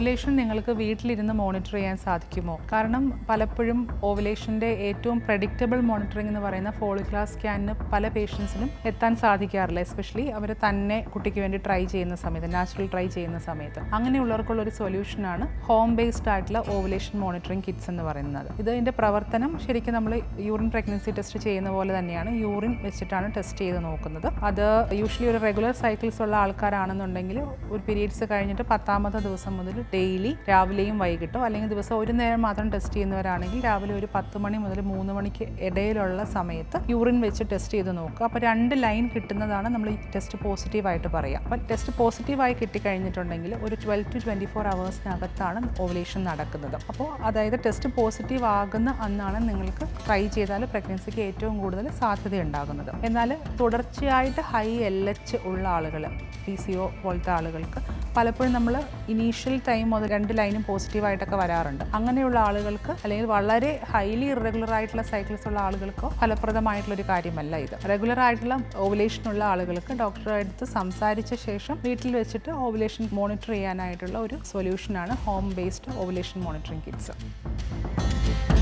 Ovulation നിങ്ങൾക്ക് വീട്ടിലിരുന്ന് monitor ചെയ്യാൻ സാധിക്കുമോ? കാരണം പലപ്പോഴും ഓവുലേഷന്റെ ഏറ്റവും പ്രഡിക്റ്റബിൾ മോണിറ്ററിംഗ് എന്ന് പറയുന്ന ഫോളിക്കുലാർ സ്കാനിന് പല പേഷ്യൻസിനും എത്താൻ സാധിക്കാറില്ല. എസ്പെഷ്യലി അവർ തന്നെ കുട്ടിക്ക് വേണ്ടി ട്രൈ ചെയ്യുന്ന സമയത്ത് നാച്ചുറൽ ട്രൈ ചെയ്യുന്ന സമയത്ത്. അങ്ങനെയുള്ളവർക്കുള്ള ഒരു സൊല്യൂഷനാണ് ഹോം ബേസ്ഡ് ആയിട്ടുള്ള ഓവുലേഷൻ മോണിറ്ററിംഗ് കിറ്റ്സ് എന്ന് പറയുന്നത്. ഇത് ഇതിന്റെ പ്രവർത്തനം ശരിക്കും നമ്മൾ യൂറിൻ പ്രഗ്നൻസി ടെസ്റ്റ് ചെയ്യുന്ന പോലെ തന്നെയാണ് യൂറിൻ വെച്ചിട്ടാണ് ടെസ്റ്റ് ചെയ്ത് നോക്കുന്നത്. അത് യൂഷ്വലി ഒരു റെഗുലർ സൈക്കിൾസ് ഉള്ള ആൾക്കാരാണെന്നുണ്ടെങ്കിൽ ഒരു പീരീഡ്സ് കഴിഞ്ഞിട്ട് പത്താമത്തെ ദിവസം മുതൽ ഡെയിലി രാവിലെയും വൈകിട്ടോ അല്ലെങ്കിൽ ദിവസം ഒരു നേരം മാത്രം ടെസ്റ്റ് ചെയ്യുന്നവരാണെങ്കിൽ രാവിലെ ഒരു പത്ത് മണി മുതൽ മൂന്ന് മണിക്ക് ഇടയിലുള്ള സമയത്ത് യൂറിൻ വെച്ച് ടെസ്റ്റ് ചെയ്ത് നോക്കുക. അപ്പോൾ രണ്ട് ലൈൻ കിട്ടുന്നതാണ് നമ്മൾ ഈ ടെസ്റ്റ് പോസിറ്റീവായിട്ട് പറയുക. അപ്പോൾ ടെസ്റ്റ് പോസിറ്റീവായി കിട്ടിക്കഴിഞ്ഞിട്ടുണ്ടെങ്കിൽ ഒരു ട്വൽവ് ടു ട്വന്റി ഫോർ അവേഴ്സിനകത്താണ് ഓവുലേഷൻ നടക്കുന്നത്. അപ്പോൾ അതായത് ടെസ്റ്റ് പോസിറ്റീവ് ആകുന്ന അന്നാണ് നിങ്ങൾക്ക് ട്രൈ ചെയ്താൽ പ്രഗ്നൻസിക്ക് ഏറ്റവും കൂടുതൽ സാധ്യത ഉണ്ടാകുന്നത്. എന്നാൽ തുടർച്ചയായിട്ട് ഹൈ എൽ എച്ച് ഉള്ള ആളുകൾ പി സി ഒ പോലത്തെ ആളുകൾക്ക് പലപ്പോഴും നമ്മൾ ഇനീഷ്യൽ ടൈം മുതൽ രണ്ട് ലൈനും പോസിറ്റീവായിട്ടൊക്കെ വരാറുണ്ട്. അങ്ങനെയുള്ള ആളുകൾക്ക് അല്ലെങ്കിൽ വളരെ ഹൈലി ഇറഗുലർ ആയിട്ടുള്ള സൈക്കിൾസ് ഉള്ള ആളുകൾക്കോ ഫലപ്രദമായിട്ടുള്ള ഒരു കാര്യമല്ല ഇത്. റെഗുലർ ആയിട്ടുള്ള ഓവുലേഷൻ ഉള്ള ആളുകൾക്ക് ഡോക്ടറെ അടുത്ത് സംസാരിച്ച ശേഷം വീട്ടിൽ വെച്ചിട്ട് ഓവുലേഷൻ മോണിറ്റർ ചെയ്യാനായിട്ടുള്ള ഒരു സൊല്യൂഷനാണ് home based ovulation monitoring kits